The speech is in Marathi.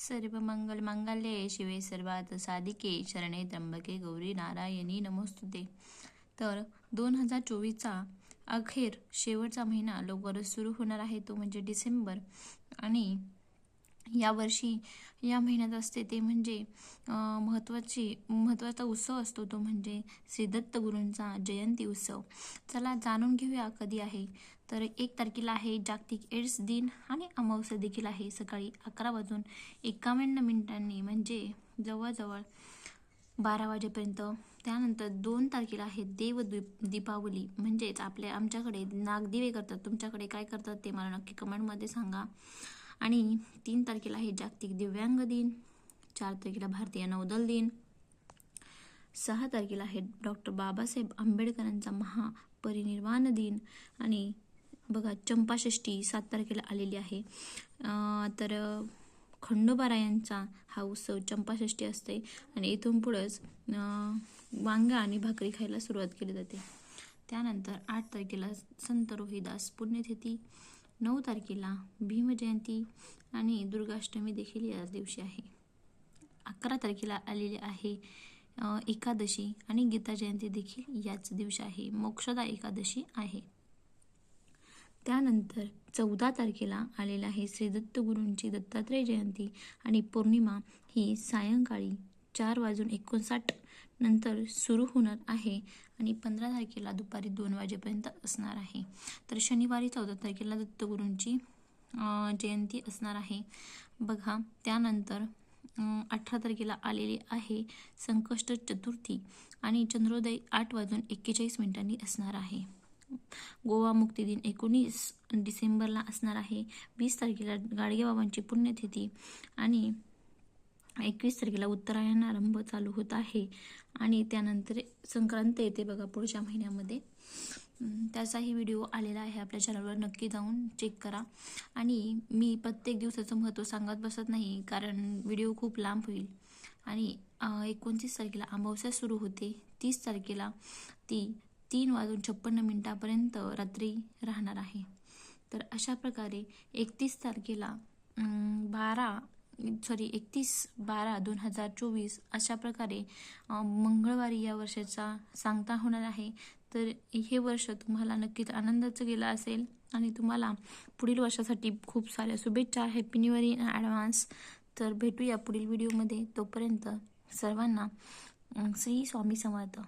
सर्व मंगल मंगल्ये शिवे सर्वात साधिके शरणे त्र्यंबके गौरी नारायणी नमोस्तुते. तर दोन हजार चोवीसचा अखेर शेवटचा महिना लवकरच सुरू होणार आहे तो म्हणजे डिसेंबर. आणि यावर्षी या महिन्यात असते ते म्हणजे महत्त्वाची महत्त्वाचा उत्सव असतो तो म्हणजे श्री दत्त गुरूंचा जयंती उत्सव. चला जाणून घेऊया कधी आहे. तर एक तारखेला आहे जागतिक एड्स दिन आणि अमावस्या देखील आहे सकाळी अकरा वाजून एकावन्न मिनिटांनी. म्हणजे जवळजवळ बारा वाजेपर्यंत. त्यानंतर दोन तारखेला आहे दीप दीपावली. म्हणजेच आपल्या आमच्याकडे नागदिवे करतात. तुमच्याकडे काय करतात ते मला नक्की कमेंटमध्ये सांगा. आणि तीन तारखेला आहे जागतिक दिव्यांग दिन चार तारखेला भारतीय नौदल दिन सहा तारखेला आहे डॉक्टर बाबासाहेब आंबेडकरांचा महापरिनिर्वाण दिन आणि बघा चंपाषष्ठी सात तारखेला आलेली आहे. तर खंडोबारायांचा हा उत्सव चंपाषष्ठी असते आणि इथून पुढंच वांगा आणि भाकरी खायला सुरुवात केली जाते. त्यानंतर आठ तारखेला संत रोहिदास पुण्यतिथी नऊ तारखेला भीमजयंती आणि दुर्गाष्टमी देखील याच दिवशी आहे. अकरा तारखेला आलेली आहे एकादशी आणि गीता जयंती देखील याच दिवशी आहे. मोक्षदा एकादशी आहे. त्यानंतर चौदा तारखेला आलेला आहे श्री दत्तगुरूंची दत्तात्रय जयंती आणि पौर्णिमा ही सायंकाळी चार वाजून एकोणसाठ नंतर सुरू होणार आहे आणि पंधरा तारखेला दुपारी दोन वाजेपर्यंत असणार आहे. तर शनिवारी चौदा तारखेला दत्तगुरूंची जयंती असणार आहे. बघा त्यानंतर अठरा तारखेला आलेली आहे संकष्ट चतुर्थी आणि चंद्रोदय आठ वाजून एक्केचाळीस मिनिटांनी असणार आहे. गोवा मुक्ती दिन एकोणीस डिसेंबरला असणार आहे. वीस तारखेला गाडगेबाबांची पुण्यतिथी आणि एकवीस तारखेला उत्तरायण आरंभ चालू होत आहे. आणि त्यानंतर संक्रांत येते बघा पुढच्या महिन्यामध्ये. त्याचाही व्हिडिओ आलेला आहे. आपल्या चॅनलवर नक्की जाऊन चेक करा. आणि मी प्रत्येक दिवसाचं महत्त्व सांगत बसत नाही कारण व्हिडिओ खूप लांब होईल. आणि एकोणतीस तारखेला अमावस्या सुरू होते. तीस तारखेला ती तीन वाजून छप्पन्न मिनटापर्यंत रात्री राहणार आहे. तर अशा प्रकारे एकतीस तारखेला बारा सॉरी एकतीस बारा दोन हजार चोवीस अशा प्रकारे मंगळवारी या वर्षाचा सांगता होणार आहे. तर हे वर्ष तुम्हाला नक्कीच आनंदाचं गेलं असेल आणि तुम्हाला पुढील वर्षासाठी खूप साऱ्या शुभेच्छा happy new year in advance तर भेटूया पुढील व्हिडिओमध्ये तोपर्यंत सर्वांना श्री स्वामी समर्थ.